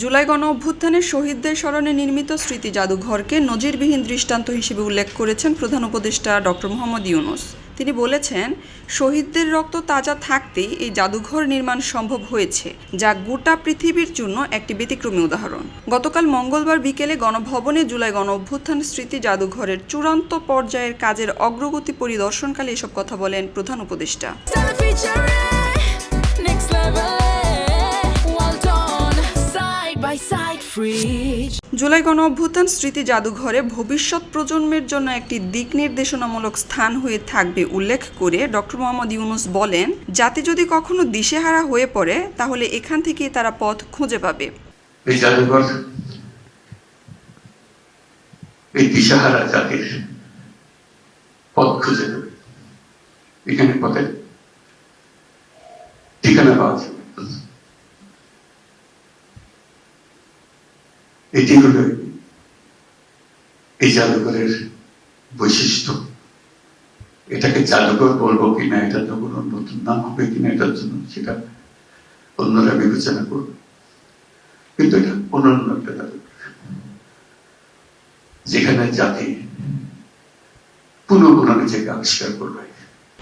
জুলাই গণ অভ্যুত্থানের শহীদদের স্মরণে নির্মিত স্মৃতি জাদুঘরকে নজিরবিহীন দৃষ্টান্ত হিসেবে উল্লেখ করেছেন প্রধান উপদেষ্টা ডক্টর মোহাম্মদ ইউনুস। তিনি বলেছেন শহীদদের রক্ত তাজা থাকতেই এই জাদুঘর নির্মাণ সম্ভব হয়েছে যা গোটা পৃথিবীর জন্য একটি ব্যতিক্রমী উদাহরণ। গতকাল মঙ্গলবার বিকেলে গণভবনে জুলাই গণ অভ্যুত্থান স্মৃতি জাদুঘরের চূড়ান্ত পর্যায়ের কাজের অগ্রগতি পরিদর্শনকালে এসব কথা বলেন প্রধান উপদেষ্টা। জুলাই গণ অভ্যুত্থান স্মৃতি জাদুঘরে ভবিষ্যৎ প্রজন্মের জন্য একটি দিক নির্দেশনামূলক স্থান হয়ে থাকবে উল্লেখ করে ডক্টর মোহাম্মদ ইউনুস বলেন জাতি যদি কখনো দিশেহারা হয়ে পড়ে তাহলে এখান থেকেই তারা পথ খুঁজে পাবে। এই জাদুঘর এই দিশাহারা জাতির পথ খুঁজে দেবে এখানে পথের ঠিকানা পাওয়া যাবে। এটি হলো এই জাদুঘরের বৈশিষ্ট্য। এটাকে জাদুঘর বলব কিনা, এটা তো কোনো নতুন নাম হবে কিনা, এটার জন্য সেটা অন্যরা বিবেচনা করবে। কিন্তু এটা অন্যান্য একটা জাদুঘর। যেখানে জাতি পুনঃ পুনঃ নিজেকে আবিষ্কার করবে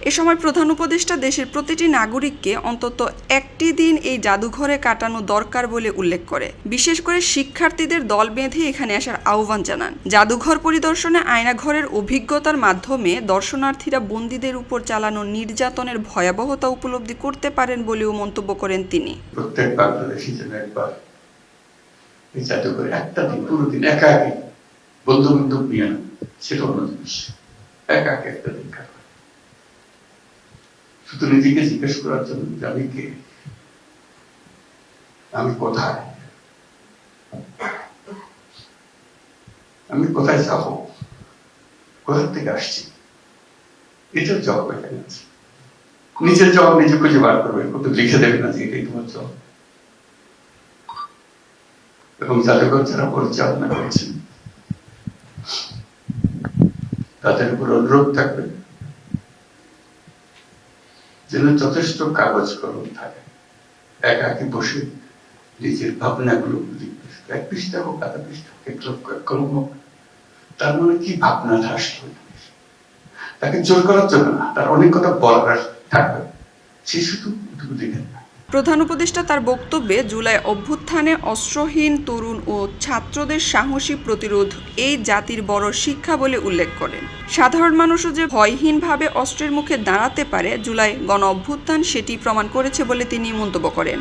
এ সময় প্রধান উপদেষ্টা দেশের প্রতিটি নাগরিককে অন্তত একটি দিন এই জাদুঘরে কাটানো দরকার বলে উল্লেখ করে। বিশেষ করে শিক্ষার্থীদের দল বেঁধে এখানে আসার আহ্বান জানান। জাদুঘর পরিদর্শনে আয়নাঘরের অভিজ্ঞতার মাধ্যমে দর্শনার্থীরা বন্দীদের উপর চালানো নির্যাতনের ভয়াবহতা উপলব্ধি করতে পারেন বলেও মন্তব্য করেন তিনি। একা একটা দিন নিজেকে জিজ্ঞেস করার জন্য আমি কে? আমি কোথায়? আমি কোথায় যাব? কোথা থেকে আসছি? নিজের জবাব নিজে খুঁজে বার করবে কিন্তু লিখে দেবে না যে তোমার জবাব। এবং জাদুঘর যারা পরিচালনা করেছেন, তাদের উপর অনুরোধ থাকবে যেন যথেষ্ট কাগজ কলম থাকে। একা একে বসে নিজের ভাবনাগুলো গুলো এক পৃষ্ঠা হোক, আধা পৃষ্ঠা হোক, এক কলম হোক, তার মনে কি ভাবনা আসলো তাকে জোর করার জন্য না, তার অনেক কথা বলার থাকবে। সে শুধু দুদিনের না। প্রধান উপদেষ্টা তার বক্তব্যে জুলাই অভ্যুত্থানে অস্ত্রহীন তরুণ ও ছাত্রদের সাহসী প্রতিরোধ এই জাতির বড় শিক্ষা বলে উল্লেখ করেন। সাধারণ মানুষও যে ভয়হীনভাবে অস্ত্রের মুখে দাঁড়াতে পারে, জুলাই গণ অভ্যুত্থান সেটি প্রমাণ করেছে বলে তিনি মন্তব্য করেন।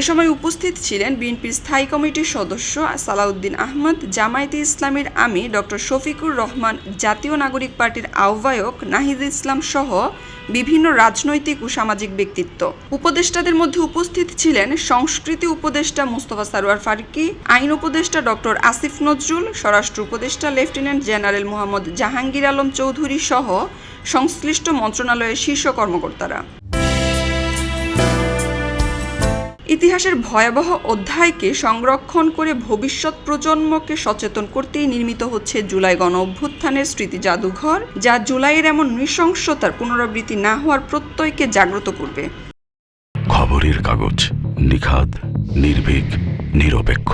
এ সময় উপস্থিত ছিলেন বিএনপির স্থায়ী কমিটির সদস্য সালাউদ্দিন আহমদ, জামায়াতে ইসলামীর আমি ডক্টর শফিকুর রহমান, জাতীয় নাগরিক পার্টির আহ্বায়ক নাহিদ ইসলাম সহ বিভিন্ন রাজনৈতিক ও সামাজিক ব্যক্তিত্ব। উপদেষ্টাদের মধ্যে উপস্থিত ছিলেন সংস্কৃতি উপদেষ্টা মুস্তফা সারোয়ার ফারুকি, আইন উপদেষ্টা ডক্টর আসিফ নজরুল, স্বরাষ্ট্র উপদেষ্টা লেফটেন্যান্ট জেনারেল মোহাম্মদ জাহাঙ্গীর আলম চৌধুরী সহ সংশ্লিষ্ট মন্ত্রণালয়ের শীর্ষ কর্মকর্তারা। ইতিহাসের ভয়াবহ অধ্যায়কে সংরক্ষণ করে ভবিষ্যৎ প্রজন্মকে সচেতন করতেই নির্মিত হচ্ছে জুলাই গণ অভ্যুত্থানের স্মৃতি জাদুঘর, যা জুলাইয়ের এমন নৃশংসতার পুনরাবৃত্তি না হওয়ার প্রত্যয়কে জাগ্রত করবে। খবরের কাগজ নিখাদ, নির্ভীক, নিরপেক্ষ।